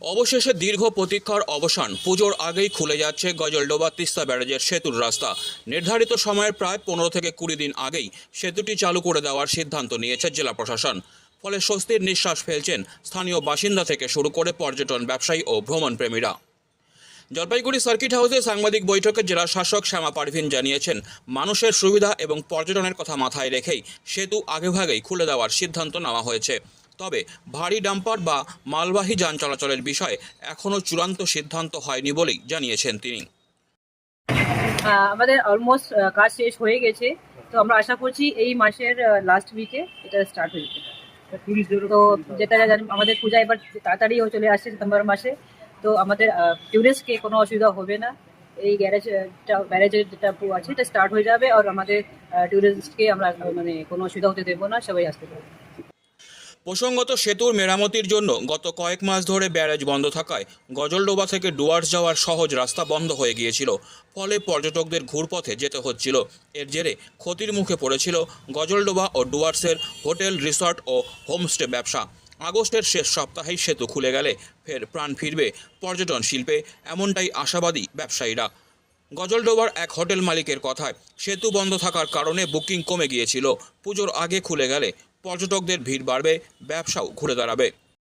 অবশেষে দীর্ঘ প্রতীক্ষার অবসান। পুজোর আগেই খুলে যাচ্ছে গজলডোবা তিস্তা ব্যারাজের সেতুর রাস্তা। নির্ধারিত সময়ের প্রায় পনেরো থেকে কুড়ি দিন আগেই সেতুটি চালু করে দেওয়ার সিদ্ধান্ত নিয়েছে জেলা প্রশাসন। ফলে স্বস্তির নিঃশ্বাস ফেলছেন স্থানীয় বাসিন্দা থেকে শুরু করে পর্যটন ব্যবসায়ী ও ভ্রমণপ্রেমীরা। জলপাইগুড়ি সার্কিট হাউসে সাংবাদিক বৈঠকে জেলা শাসক শ্যামা পারভিন জানিয়েছেন, মানুষের সুবিধা এবং পর্যটনের কথা মাথায় রেখেই সেতু আগেভাগেই খুলে দেওয়ার সিদ্ধান্ত নেওয়া হয়েছে। তবে ভারী ডাম্পার বা মালবাহী যান চলাচলের বিষয়ে এখনও চূড়ান্ত সিদ্ধান্ত হয়নি বলেই জানিয়েছেন তিনি। আমাদের অলমোস্ট কাজ শেষ হয়ে গেছে। তো আমরা আশা করছি এই মাসের লাস্ট উইকে এটা স্টার্ট হয়ে যেতে তো যেটা আমাদের পূজা এবার তাড়াতাড়ি চলে আসছে সেপ্টেম্বর মাসে। তো আমাদের টুরিস্টকে কোনো অসুবিধা হবে না। এই গ্যারেজ ব্যারেজের যেটা আছে, এটা স্টার্ট হয়ে যাবে। আর আমাদের টুরিস্টকে আমরা মানে কোনো অসুবিধা হতে দেবো না। সবাই আসতে পারবে। প্রসঙ্গত সেতুর মেরামতির জন্য গত কয়েক মাস ধরে ব্যারেজ বন্ধ থাকায় গজলডোবা থেকে ডুয়ার্স যাওয়ার সহজ রাস্তা বন্ধ হয়ে গিয়েছিল। ফলে পর্যটকদের ঘুরপথে যেতে হচ্ছিল। এর জেরে ক্ষতির মুখে পড়েছিল গজলডোবা ও ডুয়ার্সের হোটেল, রিসর্ট ও হোমস্টে ব্যবসা। আগস্টের শেষ সপ্তাহেই সেতু খুলে গেলে ফের প্রাণ ফিরবে পর্যটন শিল্পে, এমনটাই আশাবাদী ব্যবসায়ীরা। গজলডোবার এক হোটেল মালিকের কথায়, সেতু বন্ধ থাকার কারণে বুকিং কমে গিয়েছিল। পুজোর আগে খুলে গেলে পর্যটকদের ভিড় বাড়বে ব্যবসাও ঘুরে দাঁড়াবে।